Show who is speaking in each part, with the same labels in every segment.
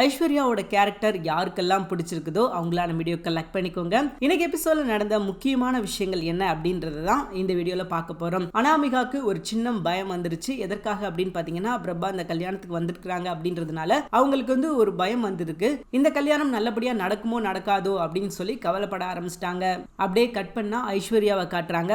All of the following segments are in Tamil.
Speaker 1: ஐஸ்வர்யாவோட கேரக்டர் யாருக்கெல்லாம் பிடிச்சிருக்குதோ அவங்களான வீடியோ கலெக்ட் பண்ணிக்கோங்க. இன்னைக்கு எபிசோட நடந்த முக்கியமான விஷயங்கள் என்ன அப்படின்றது தான் இந்த வீடியோவில் பார்க்க போகிறோம் அனாமிகாக்கு ஒரு சின்ன பயம் வந்துருச்சு. எதற்காக அப்படின்னு பார்த்தீங்கன்னா பிரபா இந்த கல்யாணத்துக்கு வந்திருக்கிறாங்க அப்படின்றதுனால அவங்களுக்கு வந்து ஒரு பயம் வந்திருக்கு. இந்த கல்யாணம் நல்லபடியாக நடக்குமோ நடக்காதோ அப்படின்னு சொல்லி கவலைப்பட ஆரம்பிச்சிட்டாங்க. அப்படியே கட் பண்ணா ஐஸ்வர்யாவை காட்டுறாங்க.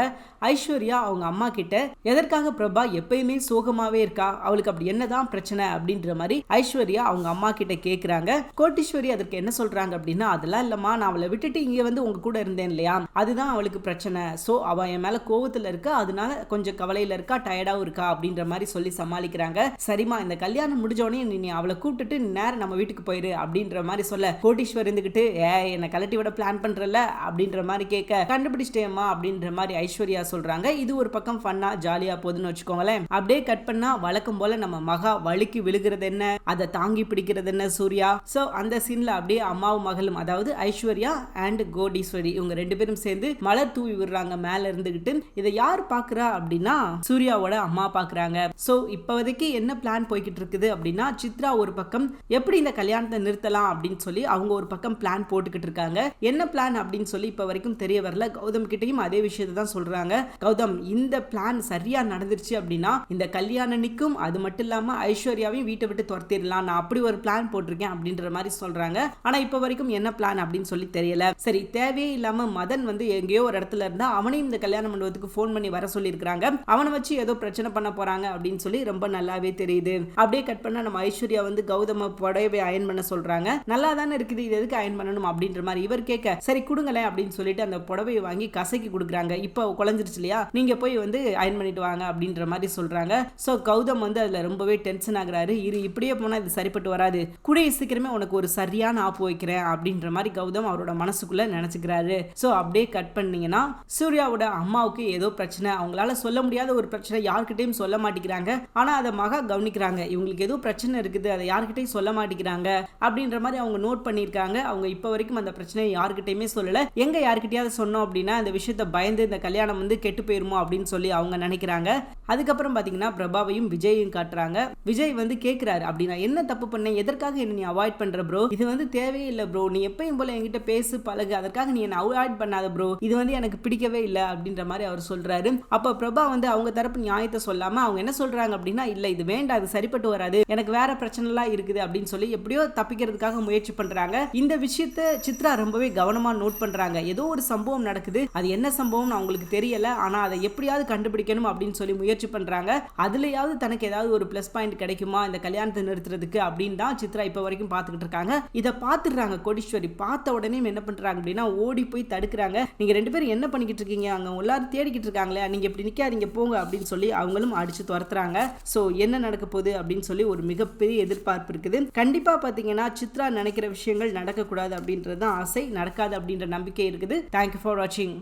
Speaker 1: ஐஸ்வர்யா அவங்க அம்மா கிட்ட எதற்காக பிரபா எப்பயுமே சோகமாகவே இருக்கா? அவளுக்கு அப்படி என்னதான் பிரச்சனை? அப்படின்ற மாதிரி ஐஸ்வர்யா அவங்க அம்மா கிட்ட கேட்குறாங்க கோட்டீஸ்வரி அதற்கு என்ன சொல்றாங்க அப்படின்னா அதெல்லாம் இல்லம்மா நான் அவளை விட்டுட்டு இங்கே வந்து உங்க கூட இருந்தேன் இல்லையா? அதுதான் அவளுக்கு பிரச்சனை. சோ அவள் என் மேல கோவத்துல இருக்கா? அதனால கொஞ்சம் கவலையில இருக்கா? டயர்டாவும் இருக்கா? அப்படின்ற மாதிரி சொல்லி சமாளிக்கிறாங்க. சரிம்மா இந்த கல்யாணம் முடிஞ்சோடனே நீ நீ அவளை கூப்பிட்டுட்டு நேரம் நம்ம வீட்டுக்கு போயிரு அப்படின்ற மாதிரி சொல்ல கோட்டீஸ்வர் இருந்துக்கிட்டு ஏ என்னை கலட்டி விட பிளான் பண்றல அப்படின்ற மாதிரி கேட்க கண்டுபிடிச்சிட்டேம்மா அப்படின்ற மாதிரி ஐஸ்வர்யா சொல்றாங்க. இது ஒரு பக்கம் ஃபன்னா ஜாலியாக போகுதுன்னு வச்சுக்கோங்களேன். அப்படியே கட் பண்ணா வழக்கம் போல நம்ம மகா வழுக்கி விழுகிறது என்ன? அதை தாங்கி பிடிக்கிறது என்ன? சூர்யா. சோ அந்த சீன்ல அப்படியே அம்மாவும் மகளும் அதாவது ஐஸ்வர்யா அண்ட் கோடீஸ்வரி இவங்க ரெண்டு பேரும் சேர்ந்து மலர் தூவி விடுறாங்க மேல இருந்துகிட்டு இதை யார் பாக்குறா அப்படின்னா சூர்யாவோட அம்மா பாக்குறாங்க சோ இப்போதைக்கு என்ன பிளான் போய்கிட்டு இருக்குது அப்படின்னா சித்ரா ஒரு பக்கம் எப்படி இந்த கல்யாணத்தை நிறுத்தலாம் அப்படின்னு சொல்லி அவங்க ஒரு பக்கம் பிளான் போட்டுக்கிட்டு இருக்காங்க. என்ன பிளான் அப்படின்னு சொல்லி இப்ப வரைக்கும் தெரிய வரல. கௌதம் கிட்டயும் அதே விஷயத்தை தான் சொல்றாங்க. கௌதம் இந்த பிளான் சரியா நடந்துருச்சு அப்படின்னா இந்த கல்யாணம் நிற்கும் அது மட்டும் இல்லாம ஐஸ்வர்யாவையும் வீட்டை விட்டு துரத்திடலாம். நான் அப்படி ஒரு பிளான் போட்டு போட்டிருக்கேன் அப்படின்ற மாதிரி சொல்றாங்க. ஆனா இப்ப வரைக்கும் என்ன பிளான் அப்படின்னு சொல்லி தெரியல. சரி தேவையே இல்லாம மதன் வந்து எங்கேயோ ஒரு இடத்துல இருந்தா அவனையும் இந்த கல்யாண மண்டபத்துக்கு ஃபோன் பண்ணி வர சொல்லியிருக்காங்க அவனை வச்சு ஏதோ பிரச்சனை பண்ண போறாங்க அப்படின்னு சொல்லி ரொம்ப நல்லாவே தெரியுது. அப்படியே கட் பண்ணா நம்ம ஐஸ்வர்யா வந்து கௌதம புடவை அயன் பண்ண சொல்றாங்க. நல்லா தானே இருக்குது இது எதுக்கு அயன் பண்ணணும் அப்படின்ற மாதிரி இவர் கேட்க சரி கொடுங்களேன் அப்படின்னு சொல்லிட்டு அந்த புடவையை வாங்கி கசக்கி கொடுக்குறாங்க. இப்போ குழஞ்சிருச்சு இல்லையா? நீங்க போய் வந்து அயன் பண்ணிட்டு வாங்க அப்படின்ற மாதிரி சொல்றாங்க. ஸோ கௌதம் வந்து அதுல ரொம்பவே டென்ஷன் ஆகுறாரு. இரு இப்படியே போனா இது சரிப்பட்டு வராது. கூடிய சீக்கிரமே உனக்கு ஒரு சரியான ஆப்பு வைக்கிறேன் அப்படின்ற மாதிரி கௌதம் அவரோட மனசுக்குள்ள நினைச்சுக்கிறாரு. ஸோ அப்படியே கட் பண்ணீங்கன்னா சூர்யாவோட அம்மாவுக்கு ஏதோ பிரச்சனை. அவங்களால சொல்ல முடியாத ஒரு பிரச்சனை யார்கிட்டயும் சொல்ல மாட்டேங்கிறாங்க. ஆனா அதை மகா கவனிக்கிறாங்க. இவங்களுக்கு ஏதோ பிரச்சனை இருக்குது அதை யார்கிட்டயும் சொல்ல மாட்டேங்கிறாங்க அப்படின்ற மாதிரி அவங்க நோட் பண்ணியிருக்காங்க. அவங்க இப்போ வரைக்கும் அந்த பிரச்சனையை யார்கிட்டயுமே சொல்லல. எங்க யார்கிட்டயாவது சொன்னோம் அப்படின்னா இந்த விஷயத்த பயந்து இந்த கல்யாணம் வந்து கெட்டு போயிருமோ அப்படின்னு சொல்லி அவங்க நினைக்கிறாங்க. அதுக்கப்புறம் பாத்தீங்கன்னா பிரபாவையும் விஜயையும் காட்டுறாங்க. விஜய் வந்து கேட்கிறாரு அப்படின்னா என்ன தப்பு பண்ணேன்? எதற்காக என்ன நீ அவாய்ட் பண்ற ப்ரோ இது வந்து தேவையே இல்லை ப்ரோ நீ எப்பயும் போல என்கிட்ட பேசு பழகு. அதற்காக நீ என்ன அவாய்ட் பண்ணாத ப்ரோ இது வந்து எனக்கு பிடிக்கவே இல்லை அப்படின்ற மாதிரி அவர் சொல்றாரு. அப்ப பிரபா வந்து அவங்க தரப்பு நியாயத்தை சொல்லாம அவங்க என்ன சொல்றாங்க அப்படின்னா இல்லை இது வேண்டாம். அது சரிப்பட்டு வராது. எனக்கு வேற பிரச்சனைலாம் இருக்குது அப்படின்னு சொல்லி எப்படியோ தப்பிக்கிறதுக்காக முயற்சி பண்றாங்க. இந்த விஷயத்த சித்ரா ரொம்பவே கவனமா நோட் பண்றாங்க. ஏதோ ஒரு சம்பவம் நடக்குது. அது என்ன சம்பவம்னு அவங்களுக்கு தெரியல. ஆனா அதை எப்படியாவது கண்டுபிடிக்கணும் அப்படின்னு சொல்லி முயற்சி பண்றாங்க. அதுலயாவது தனக்கு ஏதாவது ஒரு பிளஸ் பாயிண்ட் கிடைக்குமா? இந்த கல்யாணத்தை நிறுத்துறதுக்கு அப்படின்னு தான் சித்ரா இப்ப இப்போ வரைக்கும் பார்த்துக்கிட்டு இருக்காங்க. இதை பார்த்துடுறாங்க கோடீஸ்வரி. பார்த்த உடனே என்ன பண்ணுறாங்க அப்படின்னா ஓடி போய் தடுக்கிறாங்க. நீங்கள் ரெண்டு பேரும் என்ன பண்ணிக்கிட்டு இருக்கீங்க? அங்கே எல்லாரும் தேடிக்கிட்டு இருக்காங்களே. நீங்கள் இப்படி நிற்காதீங்க போங்க அப்படின்னு சொல்லி அவங்களும் அடித்து துரத்துறாங்க. ஸோ என்ன நடக்க போகுது அப்படின்னு சொல்லி ஒரு மிகப்பெரிய எதிர்பார்ப்பு இருக்குது. கண்டிப்பாக பார்த்தீங்கன்னா சித்ரா நினைக்கிற விஷயங்கள் நடக்கக்கூடாது அப்படின்றது தான் ஆசை. நடக்காது அப்படின்ற நம்பிக்கை இருக்குது. தேங்க்யூ ஃபார் வாட்சிங்